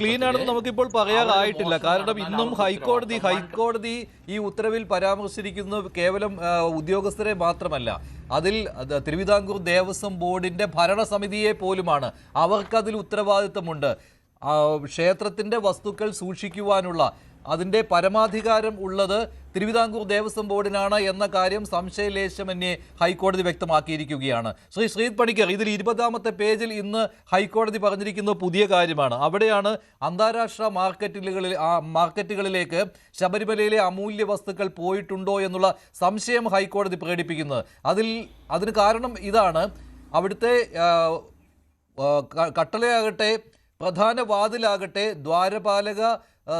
Clean ആണെന്ന് നമുക്കിപ്പോൾ പറയാറായിട്ടില്ല കാരണം ഇന്നും ഹൈക്കോടതി ഹൈക്കോടതി ഈ ഉത്തരവിൽ പരാമർശിച്ചിരിക്കുന്നത് കേവലം ഉദ്യോഗസ്ഥരെ മാത്രമല്ല അതിൽ അത് തിരുവിതാംകൂർ ദേവസ്വം ബോർഡിന്റെ ഭരണസമിതിയെ പോലുമാണ്. അവർക്കതിൽ ഉത്തരവാദിത്തമുണ്ട്. ക്ഷേത്രത്തിന്റെ വസ്തുക്കൾ സൂക്ഷിക്കുവാനുള്ള അതിന്റെ പരമാധികാരം ഉള്ളത് തിരുവിതാംകൂർ ദേവസ്വം ബോർഡിനാണ് എന്ന കാര്യം സംശയലേശമന്യേ ഹൈക്കോടതി വ്യക്തമാക്കിയിരിക്കുകയാണ്. ശ്രീ ശ്രീത് പണിക്കർ ഇതിൽ ഇരുപതാമത്തെ പേജിൽ ഇന്ന് ഹൈക്കോടതി പറഞ്ഞിരിക്കുന്ന പുതിയ കാര്യമാണ്. അവിടെയാണ് അന്താരാഷ്ട്ര മാർക്കറ്റുകളിൽ മാർക്കറ്റുകളിലേക്ക് ശബരിമലയിലെ അമൂല്യ വസ്തുക്കൾ പോയിട്ടുണ്ടോ എന്നുള്ള സംശയം ഹൈക്കോടതി പ്രകടിപ്പിക്കുന്നത് അതിൽ അതിന് കാരണം ഇതാണ്. അവിടുത്തെ കട്ടളയാകട്ടെ പ്രധാന വാതിലാകട്ടെ ദ്വാരപാലക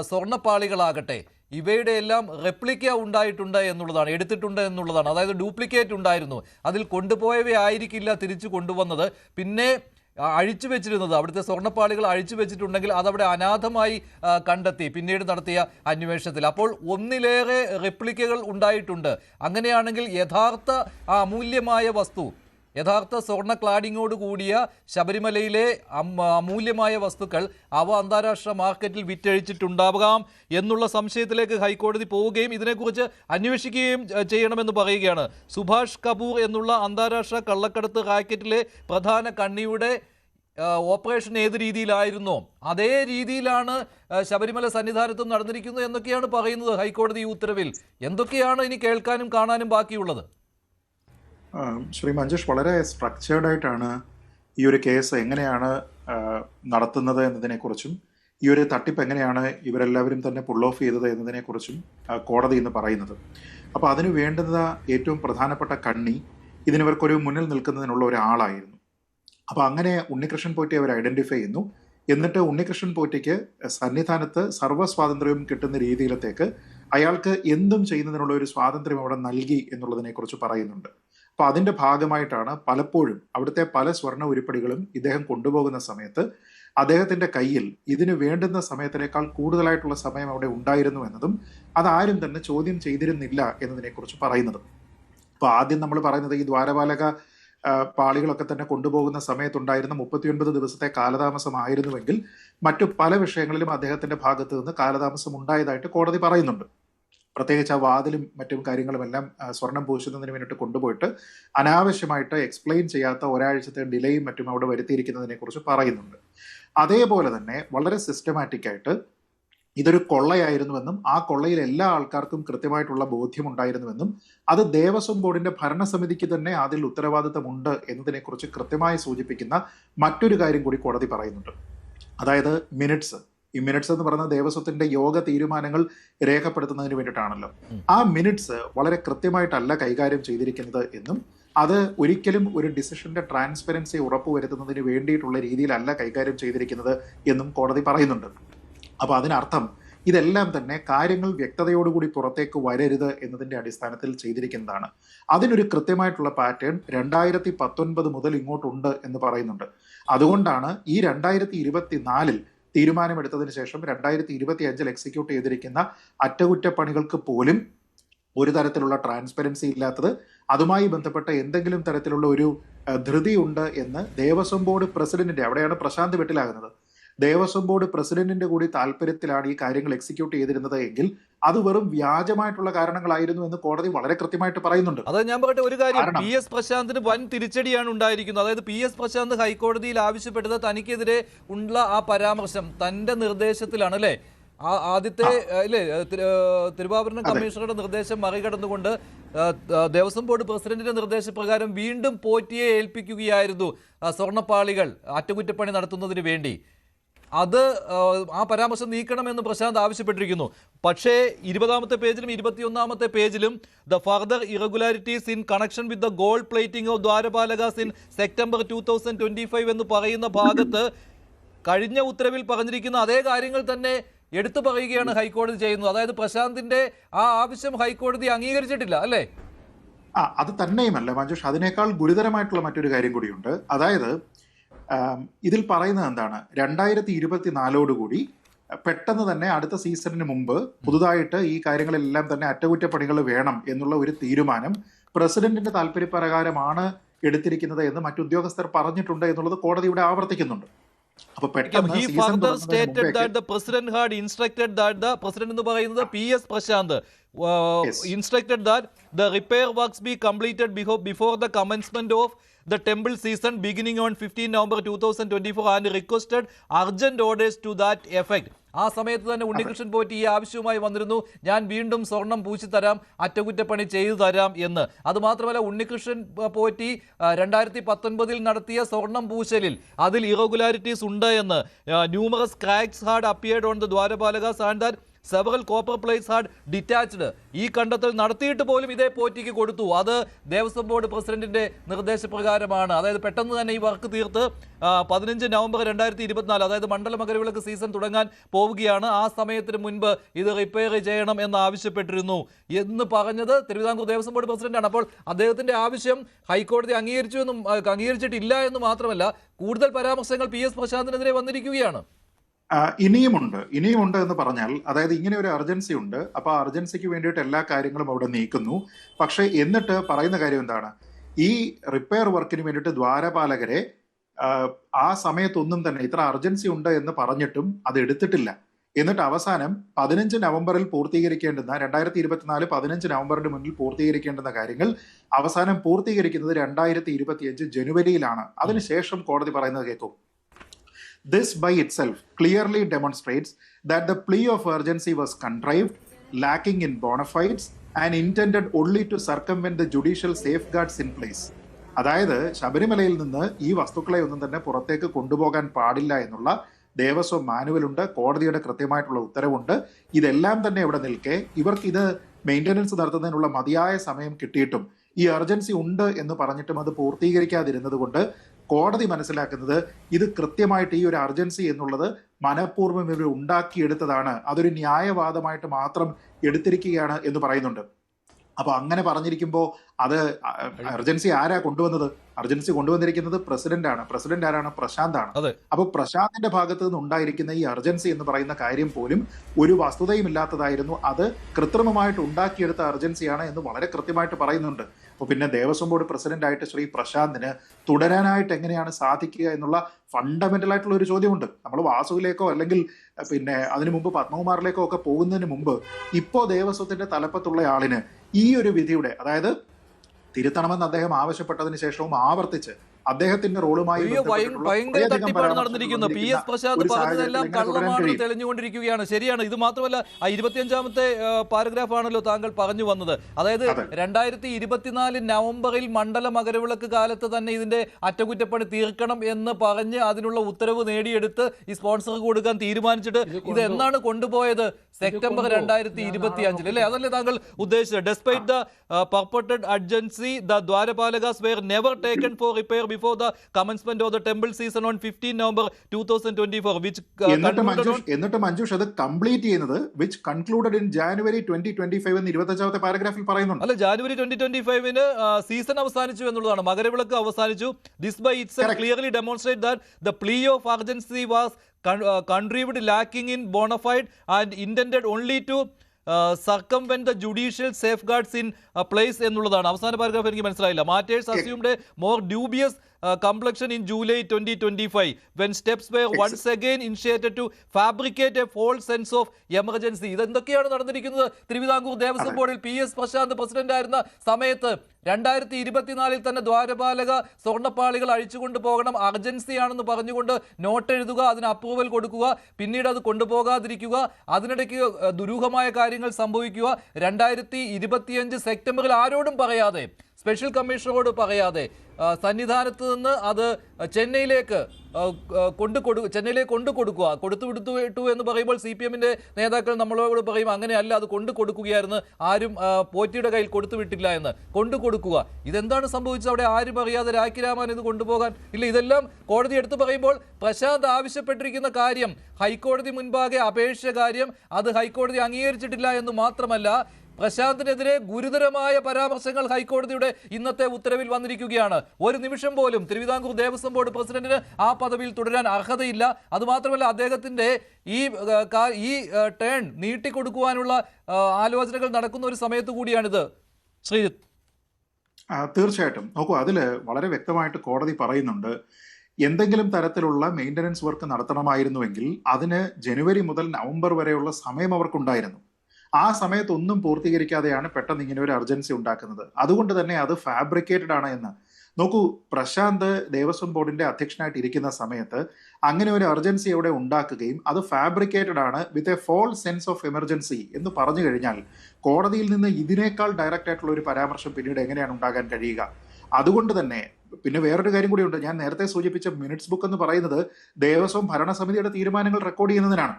സ്വർണപ്പാളികളാകട്ടെ ഇവയുടെ എല്ലാം റെപ്ലിക്ക ഉണ്ടായിട്ടുണ്ട് എന്നുള്ളതാണ് എടുത്തിട്ടുണ്ട് എന്നുള്ളതാണ്. അതായത് ഡ്യൂപ്ലിക്കേറ്റ് ഉണ്ടായിരുന്നു. അതിൽ കൊണ്ടുപോയവയായിരിക്കില്ല തിരിച്ചു കൊണ്ടുവന്നത്. പിന്നെ അഴിച്ചു വെച്ചിരുന്നത് അവിടുത്തെ സ്വർണപ്പാളികൾ അഴിച്ചു വെച്ചിട്ടുണ്ടെങ്കിൽ അതവിടെ അനാഥമായി കണ്ടെത്തി. പിന്നീട് നടത്തിയ അന്വേഷണത്തിൽ. അപ്പോൾ ഒന്നിലേറെ റെപ്ലിക്കകൾ ഉണ്ടായിട്ടുണ്ട്. അങ്ങനെയാണെങ്കിൽ യഥാർത്ഥ അമൂല്യമായ വസ്തു യഥാർത്ഥ സ്വർണ ക്ലാഡിങ്ങോട് കൂടിയ ശബരിമലയിലെ അമൂല്യമായ വസ്തുക്കൾ അവ അന്താരാഷ്ട്ര മാർക്കറ്റിൽ വിറ്റഴിച്ചിട്ടുണ്ടാകാം എന്നുള്ള സംശയത്തിലേക്ക് ഹൈക്കോടതി പോവുകയും ഇതിനെക്കുറിച്ച് അന്വേഷിക്കുകയും ചെയ്യണമെന്ന് പറയുകയാണ്. സുഭാഷ് കപൂർ എന്നുള്ള അന്താരാഷ്ട്ര കള്ളക്കടത്ത് റാക്കറ്റിലെ പ്രധാന കണ്ണിയുടെ ഓപ്പറേഷൻ ഏത് രീതിയിലായിരുന്നോ? അതേ രീതിയിലാണ് ശബരിമല സന്നിധാനത്തും നടന്നിരിക്കുന്നത് എന്നൊക്കെയാണ് പറയുന്നത് ഹൈക്കോടതി ഉത്തരവിൽ. എന്തൊക്കെയാണ് ഇനി കേൾക്കാനും കാണാനും ബാക്കിയുള്ളത്? ശ്രീ മഞ്ജുഷ് വളരെ സ്ട്രക്ചേർഡ് ആയിട്ടാണ് ഈ ഒരു കേസ് എങ്ങനെയാണ് നടത്തുന്നത് എന്നതിനെക്കുറിച്ചും ഈ ഒരു തട്ടിപ്പ് എങ്ങനെയാണ് ഇവരെല്ലാവരും തന്നെ പുൾ ചെയ്തത് എന്നതിനെക്കുറിച്ചും കുറിച്ചും കോടതി ഇന്ന് പറയുന്നത്. അപ്പോൾ അതിന് വേണ്ടുന്ന ഏറ്റവും പ്രധാനപ്പെട്ട കണ്ണി ഇതിനിവർക്കൊരു മുന്നിൽ നിൽക്കുന്നതിനുള്ള ഒരാളായിരുന്നു. അപ്പോൾ അങ്ങനെ ഉണ്ണികൃഷ്ണൻ പോറ്റി അവർ ഐഡന്റിഫൈ ചെയ്യുന്നു. എന്നിട്ട് ഉണ്ണികൃഷ്ണൻ പോറ്റിക്ക് സന്നിധാനത്ത് സർവ സ്വാതന്ത്ര്യവും കിട്ടുന്ന രീതിയിലത്തേക്ക് അയാൾക്ക് എന്തും ചെയ്യുന്നതിനുള്ള ഒരു സ്വാതന്ത്ര്യം അവിടെ നൽകി എന്നുള്ളതിനെക്കുറിച്ച് പറയുന്നുണ്ട്. അപ്പൊ അതിന്റെ ഭാഗമായിട്ടാണ് പലപ്പോഴും അവിടുത്തെ പല സ്വർണ ഉരുപ്പടികളും ഇദ്ദേഹം കൊണ്ടുപോകുന്ന സമയത്ത് അദ്ദേഹത്തിന്റെ കയ്യിൽ ഇതിന് വേണ്ടുന്ന സമയത്തിനേക്കാൾ കൂടുതലായിട്ടുള്ള സമയം അവിടെ ഉണ്ടായിരുന്നു എന്നതും അതാരും തന്നെ ചോദ്യം ചെയ്തിരുന്നില്ല എന്നതിനെക്കുറിച്ച് പറയുന്നത്. അപ്പൊ ആദ്യം നമ്മൾ പറയുന്നത് ഈ ദ്വാരപാലക പാളികളൊക്കെ തന്നെ കൊണ്ടുപോകുന്ന സമയത്തുണ്ടായിരുന്ന മുപ്പത്തിയൊൻപത് ദിവസത്തെ കാലതാമസമായിരുന്നുവെങ്കിൽ മറ്റു പല വിഷയങ്ങളിലും അദ്ദേഹത്തിന്റെ ഭാഗത്ത് നിന്ന് കാലതാമസം ഉണ്ടായതായിട്ട് കോടതി പറയുന്നുണ്ട്. പ്രത്യേകിച്ച് ആ വാതിലും മറ്റും കാര്യങ്ങളുമെല്ലാം സ്വർണം പൂശുന്നതിന് വേണ്ടിയിട്ട് കൊണ്ടുപോയിട്ട് അനാവശ്യമായിട്ട് എക്സ്പ്ലെയിൻ ചെയ്യാത്ത ഒരാഴ്ചത്തെ ഡിലേയും മറ്റും അവിടെ വരുത്തിയിരിക്കുന്നതിനെ കുറിച്ച് പറയുന്നുണ്ട്. അതേപോലെ തന്നെ വളരെ സിസ്റ്റമാറ്റിക് ആയിട്ട് ഇതൊരു കൊള്ളയായിരുന്നുവെന്നും ആ കൊള്ളയിൽ എല്ലാ ആൾക്കാർക്കും കൃത്യമായിട്ടുള്ള ബോധ്യം ഉണ്ടായിരുന്നുവെന്നും അത് ദേവസ്വം ബോർഡിന്റെ ഭരണസമിതിക്ക് തന്നെ അതിൽ ഉത്തരവാദിത്തമുണ്ട് എന്നതിനെക്കുറിച്ച് കൃത്യമായി സൂചിപ്പിക്കുന്ന മറ്റൊരു കാര്യം കൂടി കോടതി പറയുന്നുണ്ട്. അതായത് മിനിറ്റ്സ്. ഈ മിനിറ്റ്സ് എന്ന് പറയുന്ന ദേവസ്വത്തിന്റെ യോഗ തീരുമാനങ്ങൾ രേഖപ്പെടുത്തുന്നതിന് വേണ്ടിയിട്ടാണല്ലോ. ആ മിനിറ്റ്സ് വളരെ കൃത്യമായിട്ടല്ല കൈകാര്യം ചെയ്തിരിക്കുന്നത് എന്നും അത് ഒരിക്കലും ഒരു ഡിസിഷന്റെ ട്രാൻസ്പെറൻസി ഉറപ്പുവരുത്തുന്നതിന് വേണ്ടിയിട്ടുള്ള രീതിയിലല്ല കൈകാര്യം ചെയ്തിരിക്കുന്നത് എന്നും കോടതി പറയുന്നുണ്ട്. അപ്പൊ അതിനർത്ഥം ഇതെല്ലാം തന്നെ കാര്യങ്ങൾ വ്യക്തതയോടുകൂടി പുറത്തേക്ക് വരരുത് എന്നതിന്റെ അടിസ്ഥാനത്തിൽ ചെയ്തിരിക്കുന്നതാണ്. അതിനൊരു കൃത്യമായിട്ടുള്ള പാറ്റേൺ രണ്ടായിരത്തി പത്തൊൻപത് മുതൽ ഇങ്ങോട്ടുണ്ട് എന്ന് പറയുന്നുണ്ട്. അതുകൊണ്ടാണ് ഈ രണ്ടായിരത്തി ഇരുപത്തിനാലിൽ തീരുമാനമെടുത്തതിന് ശേഷം രണ്ടായിരത്തി ഇരുപത്തി അഞ്ചിൽ എക്സിക്യൂട്ട് ചെയ്തിരിക്കുന്ന അറ്റകുറ്റപ്പണികൾക്ക് പോലും ഒരു തരത്തിലുള്ള ട്രാൻസ്പെറൻസി ഇല്ലാത്തത് അതുമായി ബന്ധപ്പെട്ട എന്തെങ്കിലും തരത്തിലുള്ള ഒരു ധൃതി ധൃതിയുണ്ട് എന്ന് ദേവസ്വം ബോർഡ് പ്രസിഡന്റിന്റെ അവിടെയാണ് പ്രശാന്ത് വെട്ടിലാകുന്നത്. ദേവസ്വം ബോർഡ് പ്രസിഡന്റിന്റെ കൂടി താല്പര്യത്തിലാണ് ഈ കാര്യങ്ങൾ എക്സിക്യൂട്ട് ചെയ്തിരുന്നത് എങ്കിൽ അത് വെറും വ്യാജമായിട്ടുള്ള കാരണങ്ങളായിരുന്നു എന്ന് കോടതി വളരെ കൃത്യമായിട്ട് പറയുന്നുണ്ട്. അത് ഞാൻ പറയട്ടെ ഒരു കാര്യം. പി എസ് പ്രശാന്തിന് വൻ തിരിച്ചടിയാണ് ഉണ്ടായിരിക്കുന്നത്. അതായത് പി എസ് പ്രശാന്ത് ഹൈക്കോടതിയിൽ ആവശ്യപ്പെട്ടത് തനിക്കെതിരെ ഉള്ള ആ പരാമർശം തന്റെ നിർദ്ദേശത്തിലാണ് അല്ലേ? ആ ആദ്യത്തെ അല്ലേ തിരുവാഭരണ കമ്മീഷണറുടെ നിർദ്ദേശം മറികടന്നുകൊണ്ട് ദേവസ്വം ബോർഡ് പ്രസിഡന്റിന്റെ നിർദ്ദേശപ്രകാരം വീണ്ടും പോറ്റിയെ ഏൽപ്പിക്കുകയായിരുന്നു സ്വർണപ്പാളികൾ അറ്റകുറ്റപ്പണി നടത്തുന്നതിന് വേണ്ടി. അത് ആ, പരാമർശം നീക്കണമെന്ന് പ്രശാന്ത് ആവശ്യപ്പെട്ടിരിക്കുന്നു. പക്ഷേ ഇരുപതാമത്തെ പേജിലും ഇരുപത്തിയൊന്നാമത്തെ പേജിലും the further irregularities in connection with the gold plating of ദ്വാരപാലകാസ് in September two thousand twenty five എന്ന് പറയുന്ന ഭാഗത്ത് കഴിഞ്ഞ ഉത്തരവിൽ പറഞ്ഞിരിക്കുന്ന അതേ കാര്യങ്ങൾ തന്നെ എടുത്തു പറയുകയാണ് ഹൈക്കോടതി ചെയ്യുന്നത്. അതായത് പ്രശാന്തിന്റെ ആ ആവശ്യം ഹൈക്കോടതി അംഗീകരിച്ചിട്ടില്ല അല്ലേ? ആ അത് തന്നെയുമല്ല മഞ്ജുഷ്. അതിനേക്കാൾ ഗുരുതരമായിട്ടുള്ള മറ്റൊരു കാര്യം കൂടിയുണ്ട്. അതായത് ഇതിൽ പറയുന്നത് എന്താണ്? രണ്ടായിരത്തി ഇരുപത്തിനാലോടുകൂടി പെട്ടെന്ന് തന്നെ അടുത്ത സീസണിന് മുമ്പ് പുതുതായിട്ട് ഈ കാര്യങ്ങളെല്ലാം തന്നെ അറ്റകുറ്റപ്പണികൾ വേണം എന്നുള്ള ഒരു തീരുമാനം പ്രസിഡന്റിന്റെ താല്പര്യപ്രകാരമാണ് എടുത്തിരിക്കുന്നത് എന്ന് മറ്റുദ്യോഗസ്ഥർ പറഞ്ഞിട്ടുണ്ട് എന്നുള്ളത് കോടതി ഇവിടെ ആവർത്തിക്കുന്നുണ്ട്. He further stated that the president had instructed that the president എന്ന് പറയുന്നത് P S Prashanth uh, Yes. instructed that the repair works be completed before before the commencement of the temple season beginning on 15 November 2024 and requested urgent orders to that effect. ആ സമയത്ത് തന്നെ ഉണ്ണികൃഷ്ണൻ പോറ്റി ഈ ആവശ്യവുമായി വന്നിരുന്നു. ഞാൻ വീണ്ടും സ്വർണം പൂശി തരാം അറ്റകുറ്റപ്പണി ചെയ്തു തരാം എന്ന്. അതുമാത്രമല്ല ഉണ്ണികൃഷ്ണൻ പോറ്റി രണ്ടായിരത്തി പത്തൊൻപതിൽ നടത്തിയ സ്വർണം പൂശലിൽ അതിൽ ഇറഗുലാരിറ്റീസ് ഉണ്ട് എന്ന്. Numerous cracks had appeared on ദ്വാരപാലക that several copper plates had detached ഈ കണ്ടെത്തൽ നടത്തിയിട്ട് പോലും ഇതേ പോറ്റിക്ക് കൊടുത്തു. അത് ദേവസ്വം ബോർഡ് പ്രസിഡന്റിന്റെ നിർദ്ദേശപ്രകാരമാണ്. അതായത് പെട്ടെന്ന് തന്നെ ഈ വർക്ക് തീർത്ത് പതിനഞ്ച് നവംബർ രണ്ടായിരത്തി ഇരുപത്തിനാല് അതായത് മണ്ഡല മകരവിളക്ക് സീസൺ തുടങ്ങാൻ പോവുകയാണ്. ആ സമയത്തിന് മുൻപ് ഇത് റിപ്പയർ ചെയ്യണം എന്ന് ആവശ്യപ്പെട്ടിരുന്നു. എന്ന് പറഞ്ഞത് തിരുവിതാംകൂർ ദേവസ്വം ബോർഡ് പ്രസിഡന്റാണ്. അപ്പോൾ അദ്ദേഹത്തിന്റെ ആവശ്യം ഹൈക്കോടതി അംഗീകരിച്ചു എന്നും അംഗീകരിച്ചിട്ടില്ല എന്ന് മാത്രമല്ല കൂടുതൽ പരാമർശങ്ങൾ പി എസ് പ്രശാന്തിനെതിരെ വന്നിരിക്കുകയാണ്. ഇനിയുമുണ്ട്. ഇനിയുമുണ്ട് എന്ന് പറഞ്ഞാൽ അതായത് ഇങ്ങനെ ഒരു അർജൻസി ഉണ്ട്. അപ്പൊ ആ അർജൻസിക്ക് വേണ്ടിയിട്ട് എല്ലാ കാര്യങ്ങളും അവിടെ നീക്കുന്നു. പക്ഷെ എന്നിട്ട് പറയുന്ന കാര്യം എന്താണ്? ഈ റിപ്പയർ വർക്കിന് വേണ്ടിയിട്ട് ദ്വാരപാലകരെ ആ, സമയത്തൊന്നും തന്നെ ഇത്ര അർജൻസി ഉണ്ട് എന്ന് പറഞ്ഞിട്ടും അത് എടുത്തിട്ടില്ല. എന്നിട്ട് അവസാനം പതിനഞ്ച് നവംബറിൽ പൂർത്തീകരിക്കേണ്ടുന്ന രണ്ടായിരത്തി ഇരുപത്തിനാല് പതിനഞ്ച് നവംബറിന് മുന്നിൽ പൂർത്തീകരിക്കേണ്ടുന്ന കാര്യങ്ങൾ അവസാനം പൂർത്തീകരിക്കുന്നത് രണ്ടായിരത്തി ഇരുപത്തിയഞ്ച് ജനുവരിയിലാണ് അതിനുശേഷം കോടതി പറയുന്നത് കേൾക്കും. This by itself clearly demonstrates that the plea of urgency was contrived, lacking in bona fides, and intended only to circumvent the judicial safeguards in place. അതായത് ശബരിമലയിൽ നിന്ന് ഈ വസ്തുക്കളെ ഒന്നും തന്നെ പുറത്തേക്ക് കൊണ്ടുപോകാൻ പാടില്ല എന്നുള്ള ദേവസ്വം മാനുവലുണ്ട് കോടതിയുടെ കൃത്യമായിട്ടുള്ള ഉത്തരവുണ്ട് ഇതെല്ലാം തന്നെ ഇവിടെ നിൽക്കെ ഇവർക്ക് ഇത് മെയിന്റനൻസ് നടത്തുന്നതിനുള്ള മതിയായ സമയം കിട്ടിയിട്ടും ഈ അർജൻസി ഉണ്ട് എന്ന് പറഞ്ഞിട്ടും അത് പൂർത്തീകരിക്കാതിരുന്നത് കൊണ്ട് കോടതി മനസ്സിലാക്കുന്നത് ഇത് കൃത്യമായിട്ട് ഈ ഒരു അർജൻസി എന്നുള്ളത് മനഃപൂർവം ഇവർ ഉണ്ടാക്കിയെടുത്തതാണ്. അതൊരു ന്യായവാദമായിട്ട് മാത്രം എടുത്തിരിക്കുകയാണ് എന്ന് പറയുന്നുണ്ട്. അപ്പൊ അങ്ങനെ പറഞ്ഞിരിക്കുമ്പോൾ അത് അർജൻസി ആരാ കൊണ്ടുവന്നത്? അർജൻസി കൊണ്ടുവന്നിരിക്കുന്നത് പ്രസിഡന്റ് ആണ്. പ്രസിഡന്റ് ആരാണ്? പ്രശാന്ത് ആണ്. അതെ. അപ്പൊ പ്രശാന്തിന്റെ ഭാഗത്ത് നിന്ന് ഉണ്ടായിരിക്കുന്ന ഈ അർജൻസി എന്ന് പറയുന്ന കാര്യം പോലും ഒരു വസ്തുതയും ഇല്ലാത്തതായിരുന്നു. അത് കൃത്രിമമായിട്ട് ഉണ്ടാക്കിയെടുത്ത അർജൻസിയാണ് എന്ന് വളരെ കൃത്യമായിട്ട് പറയുന്നുണ്ട്. അപ്പൊ പിന്നെ ദേവസ്വം ബോർഡ് പ്രസിഡന്റ് ആയിട്ട് ശ്രീ പ്രശാന്തിന് തുടരാനായിട്ട് എങ്ങനെയാണ് സാധിക്കുക എന്നുള്ള ഫണ്ടമെന്റൽ ആയിട്ടുള്ള ഒരു ചോദ്യമുണ്ട്. നമ്മൾ വാസുവിലേക്കോ അല്ലെങ്കിൽ പിന്നെ അതിനു മുമ്പ് പത്മകുമാറിലേക്കോ ഒക്കെ പോകുന്നതിന് മുമ്പ് ഇപ്പോ ദേവസ്വത്തിന്റെ തലപ്പത്തുള്ള ആളിന് ഈ ഒരു വിധിയുടെ അതായത് തിരുത്തണമെന്ന് അദ്ദേഹം ആവശ്യപ്പെട്ടതിന് ശേഷവും ആവർത്തിച്ച് അദ്ദേഹത്തിന്റെ റോളുമായി ഭയങ്കര തട്ടിപ്പാണ് പരാമർശങ്ങൾ നടന്നിരിക്കുന്നത്. പി എസ് പ്രശാന്ത് പറഞ്ഞതെല്ലാം കള്ളമാണ് തെളിഞ്ഞുകൊണ്ടിരിക്കുകയാണ്. ശരിയാണ്. ഇത് മാത്രമല്ല ആ ഇരുപത്തിയഞ്ചാമത്തെ പാരഗ്രാഫ് ആണല്ലോ താങ്കൾ പറഞ്ഞു വന്നത്. അതായത് അതെ. രണ്ടായിരത്തി ഇരുപത്തിനാല് നവംബറിൽ മണ്ഡല മകരവിളക്ക് കാലത്ത് തന്നെ ഇതിന്റെ അറ്റകുറ്റപ്പണി തീർക്കണം എന്ന് പറഞ്ഞ് അതിനുള്ള ഉത്തരവ് നേടിയെടുത്ത് ഈ സ്പോൺസർ കൊടുക്കാൻ തീരുമാനിച്ചിട്ട് ഇത് എന്നാണ് കൊണ്ടുപോയത്? സെപ്റ്റംബർ രണ്ടായിരത്തി ഇരുപത്തി അഞ്ചിൽ അല്ലേ? അതല്ലേ താങ്കൾ ഉദ്ദേശിച്ചത്? Despite the purported urgency the ദ്വാരപാലകാസ് were never taken for repair before the commencement of the temple season on fifteen November two thousand twenty four which എന്നിട്ട് മഞ്ജുഷ് അത് കംപ്ലീറ്റ് ചെയ്യുന്നത് which concluded in January twenty twenty five എന്ന് ഇരുപത്തഞ്ചാമത്തെ പാരഗ്രാഫിൽ പറയുന്നുണ്ട്. അല്ല January twenty twenty ഫൈവിന് സീസൺ അവസാനിച്ചു എന്നുള്ളതാണ്. മകരവിളക്ക് അവസാനിച്ചു. This by its. Clearly demonstrate that the plea of urgency was contrived lacking in bona fide and intend only to circumvent the judicial safeguards in place എന്നുള്ളതാണ്. അവസാന പാരഗ്രാഫ് എനിക്ക് മനസ്സിലായില്ല. Matters assumed more dubious complexion in July twenty twenty five when steps were once again initiated to fabricate a false sense of emergency ഇതെന്തൊക്കെയാണ് നടന്നിരിക്കുന്നത്? തിരുവിതാംകൂർ ദേവസ്വം ബോർഡിൽ P S Prashanth president ആയിരുന്ന സമയത്ത് രണ്ടായിരത്തി ഇരുപത്തിനാലിൽ തന്നെ ദ്വാരപാലക സ്വർണപ്പാളികൾ അഴിച്ചുകൊണ്ട് പോകണം അർജൻസി ആണെന്ന് പറഞ്ഞുകൊണ്ട് നോട്ട് എഴുതുക അതിന് അപ്രൂവൽ കൊടുക്കുക പിന്നീട് അത് കൊണ്ടുപോകാതിരിക്കുക അതിനിടയ്ക്ക് ദുരൂഹമായ കാര്യങ്ങൾ സംഭവിക്കുക. രണ്ടായിരത്തി ഇരുപത്തിയഞ്ച് സെപ്റ്റംബറിൽ ആരോടും പറയാതെ സ്പെഷ്യൽ കമ്മീഷണറോട് പറയാതെ സന്നിധാനത്ത് നിന്ന് അത് ചെന്നൈയിലേക്ക് കൊണ്ടു കൊടു ചെന്നൈയിലേക്ക് കൊണ്ടു കൊടുക്കുക. കൊടുത്തു വിടുത്തു വിട്ടു എന്ന് പറയുമ്പോൾ സി പി എമ്മിന്റെ നേതാക്കൾ നമ്മളോട് പറയും അങ്ങനെയല്ല അത് കൊണ്ടു കൊടുക്കുകയായിരുന്നു. ആരും പോറ്റിയുടെ കയ്യിൽ കൊടുത്തു വിട്ടില്ല എന്ന്. കൊണ്ടു കൊടുക്കുക. ഇതെന്താണ് സംഭവിച്ചത്? അവിടെ ആരും അറിയാതെ രാഖി ഇത് കൊണ്ടുപോകാൻ ഇല്ല ഇതെല്ലാം കോടതി എടുത്തു പറയുമ്പോൾ പ്രശാന്ത് ആവശ്യപ്പെട്ടിരിക്കുന്ന കാര്യം ഹൈക്കോടതി മുൻപാകെ അപേക്ഷിച്ച കാര്യം അത് ഹൈക്കോടതി അംഗീകരിച്ചിട്ടില്ല എന്ന് മാത്രമല്ല പ്രശാന്തിനെതിരെ ഗുരുതരമായ പരാമർശങ്ങൾ ഹൈക്കോടതിയുടെ ഇന്നത്തെ ഉത്തരവിൽ വന്നിരിക്കുകയാണ്. ഒരു നിമിഷം പോലും തിരുവിതാംകൂർ ദേവസ്വം ബോർഡ് പ്രസിഡന്റിന് ആ പദവിയിൽ തുടരാൻ അർഹതയില്ല. അതുമാത്രമല്ല അദ്ദേഹത്തിന്റെ ഈ ഈ ടേൺ നീട്ടിക്കൊടുക്കുവാനുള്ള ആലോചനകൾ നടക്കുന്ന ഒരു സമയത്ത് കൂടിയാണിത്. ശ്രീജിത്ത്. തീർച്ചയായിട്ടും. നോക്കൂ അതിൽ വളരെ വ്യക്തമായിട്ട് കോടതി പറയുന്നുണ്ട് എന്തെങ്കിലും തരത്തിലുള്ള മെയിന്റനൻസ് വർക്ക് നടത്തണമായിരുന്നുവെങ്കിൽ അതിന് ജനുവരി മുതൽ നവംബർ വരെയുള്ള സമയം അവർക്കുണ്ടായിരുന്നു. ആ സമയത്ത് ഒന്നും പൂർത്തീകരിക്കാതെയാണ് പെട്ടെന്ന് ഇങ്ങനെ ഒരു അർജൻസി ഉണ്ടാക്കുന്നത്. അതുകൊണ്ട് തന്നെ അത് ഫാബ്രിക്കേറ്റഡ് ആണ് എന്ന്. നോക്കൂ പ്രശാന്ത് ദേവസ്വം ബോർഡിന്റെ അധ്യക്ഷനായിട്ട് ഇരിക്കുന്ന സമയത്ത് അങ്ങനെ ഒരു അർജൻസി അവിടെ ഉണ്ടാക്കുകയും അത് ഫാബ്രിക്കേറ്റഡ് ആണ് with a false sense of emergency എന്ന് പറഞ്ഞു കഴിഞ്ഞാൽ കോടതിയിൽ നിന്ന് ഇതിനേക്കാൾ ഡയറക്റ്റ് ആയിട്ടുള്ള ഒരു പരാമർശം പിന്നീട് എങ്ങനെയാണ് ഉണ്ടാകാൻ കഴിയുക? അതുകൊണ്ട് തന്നെ പിന്നെ വേറൊരു കാര്യം കൂടിയുണ്ട്. ഞാൻ നേരത്തെ സൂചിപ്പിച്ച മിനിറ്റ്സ് ബുക്ക് എന്ന് പറയുന്നത് ദേവസ്വം ഭരണസമിതിയുടെ തീരുമാനങ്ങൾ റെക്കോർഡ് ചെയ്യുന്നതിനാണ്.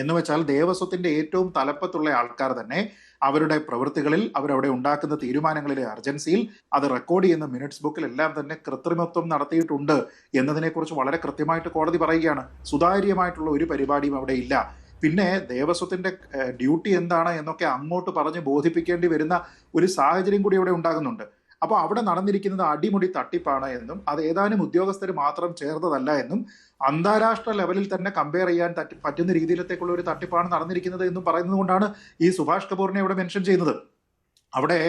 എന്ന് വെച്ചാൽ ദേവസ്വത്തിന്റെ ഏറ്റവും തലപ്പത്തുള്ള ആൾക്കാർ തന്നെ അവരുടെ പ്രവൃത്തികളിൽ അവരവിടെ ഉണ്ടാക്കുന്ന തീരുമാനങ്ങളിലെ അർജൻസിയിൽ അത് റെക്കോർഡ് ചെയ്യുന്ന മിനിറ്റ്സ് ബുക്കിൽ എല്ലാം തന്നെ കൃത്രിമത്വം നടത്തിയിട്ടുണ്ട് എന്നതിനെക്കുറിച്ച് വളരെ കൃത്യമായിട്ട് കോടതി പറയുകയാണ്. സുതാര്യമായിട്ടുള്ള ഒരു പരിപാടിയും അവിടെ ഇല്ല. പിന്നെ ദേവസ്വത്തിന്റെ ഡ്യൂട്ടി എന്താണ് എന്നൊക്കെ അങ്ങോട്ട് പറഞ്ഞ് ബോധിപ്പിക്കേണ്ടി വരുന്ന ഒരു സാഹചര്യം കൂടി ഇവിടെ ഉണ്ടാകുന്നുണ്ട്. അപ്പോൾ അവിടെ നടന്നിരിക്കുന്നത് അടിമുടി തട്ടിപ്പാണ് എന്നും അത് ഏതാനും ഉദ്യോഗസ്ഥർ മാത്രം ചേർന്നതല്ല എന്നും അന്താരാഷ്ട്ര ലെവലിൽ തന്നെ കമ്പയർ ചെയ്യാൻ പറ്റുന്ന രീതിയിലത്തേക്കുള്ള ഒരു തട്ടിപ്പാണ് നടന്നിരിക്കുന്നത് എന്നും പറയുന്നത് കൊണ്ടാണ് ഈ സുഭാഷ് കപൂറിനെ ഇവിടെ മെൻഷൻ ചെയ്യുന്നത്. അവിടെ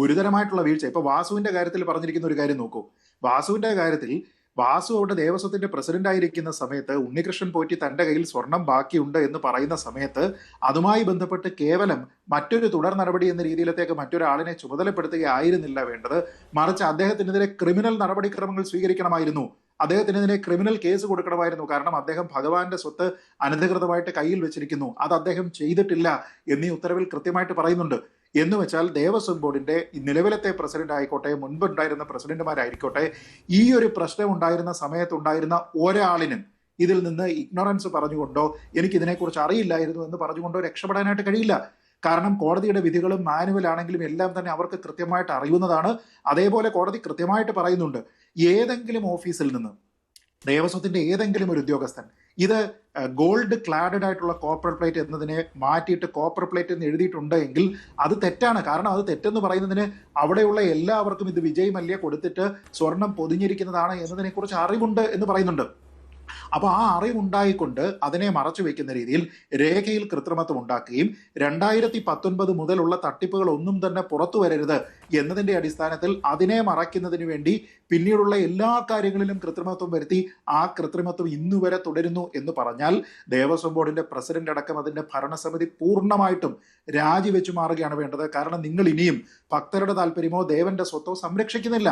ഗുരുതരമായിട്ടുള്ള വീഴ്ച. ഇപ്പൊ വാസുവിന്റെ കാര്യത്തിൽ പറഞ്ഞിരിക്കുന്ന ഒരു കാര്യം നോക്കൂ. വാസുവിന്റെ കാര്യത്തിൽ വാസു അവിടെ ദേവസ്വത്തിന്റെ പ്രസിഡന്റ് ആയിരിക്കുന്ന സമയത്ത് ഉണ്ണികൃഷ്ണൻ പോറ്റി തന്റെ കയ്യിൽ സ്വർണം ബാക്കിയുണ്ട് എന്ന് പറയുന്ന സമയത്ത് അതുമായി ബന്ധപ്പെട്ട് കേവലം മറ്റൊരു തുടർ നടപടി എന്ന രീതിയിലത്തേക്ക് മറ്റൊരാളിനെ ചുമതലപ്പെടുത്തുകയായിരുന്നില്ല വേണ്ടത്. മറിച്ച് അദ്ദേഹത്തിനെതിരെ ക്രിമിനൽ നടപടിക്രമങ്ങൾ സ്വീകരിക്കണമായിരുന്നു. അദ്ദേഹത്തിനെതിരെ ക്രിമിനൽ കേസ് കൊടുക്കണമായിരുന്നു. കാരണം അദ്ദേഹം ഭഗവാന്റെ സ്വത്ത് അനധികൃതമായിട്ട് കയ്യിൽ വെച്ചിരിക്കുന്നു. അത് അദ്ദേഹം ചെയ്തിട്ടില്ല എന്നീ ഉത്തരവിൽ കൃത്യമായിട്ട് പറയുന്നുണ്ട്. എന്ന് വെച്ചാൽ ദേവസ്വം ബോർഡിന്റെ നിലവിലത്തെ പ്രസിഡന്റ് ആയിക്കോട്ടെ മുൻപുണ്ടായിരുന്ന പ്രസിഡന്റുമാരായിക്കോട്ടെ ഈ ഒരു പ്രശ്നം ഉണ്ടായിരുന്ന സമയത്തുണ്ടായിരുന്ന ഒരാളിനും ഇതിൽ നിന്ന് ഇഗ്നോറൻസ് പറഞ്ഞുകൊണ്ടോ എനിക്ക് ഇതിനെക്കുറിച്ച് അറിയില്ലായിരുന്നു എന്ന് പറഞ്ഞുകൊണ്ടോ രക്ഷപ്പെടാനായിട്ട് കഴിയില്ല. കാരണം കോടതിയുടെ വിധികളും മാനുവൽ ആണെങ്കിലും എല്ലാം തന്നെ അവർക്ക് കൃത്യമായിട്ട് അറിയുന്നതാണ്. അതേപോലെ കോടതി കൃത്യമായിട്ട് പറയുന്നുണ്ട് ഏതെങ്കിലും ഓഫീസിൽ നിന്ന് ദേവസ്വത്തിന്റെ ഏതെങ്കിലും ഒരു ഉദ്യോഗസ്ഥൻ. ഇത് ഗോൾഡ് ക്ലാഡഡ് ആയിട്ടുള്ള കോപ്പർ പ്ലേറ്റ് എന്നതിനെ മാറ്റിയിട്ട് കോപ്പർ പ്ലേറ്റ് എന്ന് എഴുതിയിട്ടുണ്ട് എങ്കിൽ അത് തെറ്റാണ്. കാരണം അത് തെറ്റെന്ന് പറയുന്നതിന് അവിടെയുള്ള എല്ലാവർക്കും ഇത് വിജയ് കൊടുത്തിട്ട് സ്വർണം പൊതിഞ്ഞിരിക്കുന്നതാണ് എന്നതിനെ കുറിച്ച് അറിവുണ്ട് എന്ന് പറയുന്നുണ്ട്. അപ്പോൾ ആ അറിവുണ്ടായിക്കൊണ്ട് അതിനെ മറച്ചു വെക്കുന്ന രീതിയിൽ രേഖയിൽ കൃത്രിമത്വം ഉണ്ടാക്കുകയും രണ്ടായിരത്തി പത്തൊൻപത് മുതലുള്ള തട്ടിപ്പുകൾ ഒന്നും തന്നെ പുറത്തു വരരുത് എന്നതിന്റെ അടിസ്ഥാനത്തിൽ അതിനെ മറയ്ക്കുന്നതിന് വേണ്ടി പിന്നീടുള്ള എല്ലാ കാര്യങ്ങളിലും കൃത്രിമത്വം വരുത്തി ആ കൃത്രിമത്വം ഇന്നുവരെ തുടരുന്നു എന്ന് പറഞ്ഞാൽ ദേവസ്വം ബോർഡിന്റെ പ്രസിഡന്റ് അടക്കം അതിന്റെ ഭരണസമിതി പൂർണമായിട്ടും രാജിവെച്ചു മാറുകയാണ് വേണ്ടത്. കാരണം നിങ്ങൾ ഇനിയും ഭക്തരുടെ താല്പര്യമോ ദേവന്റെ സ്വത്തോ സംരക്ഷിക്കുന്നില്ല.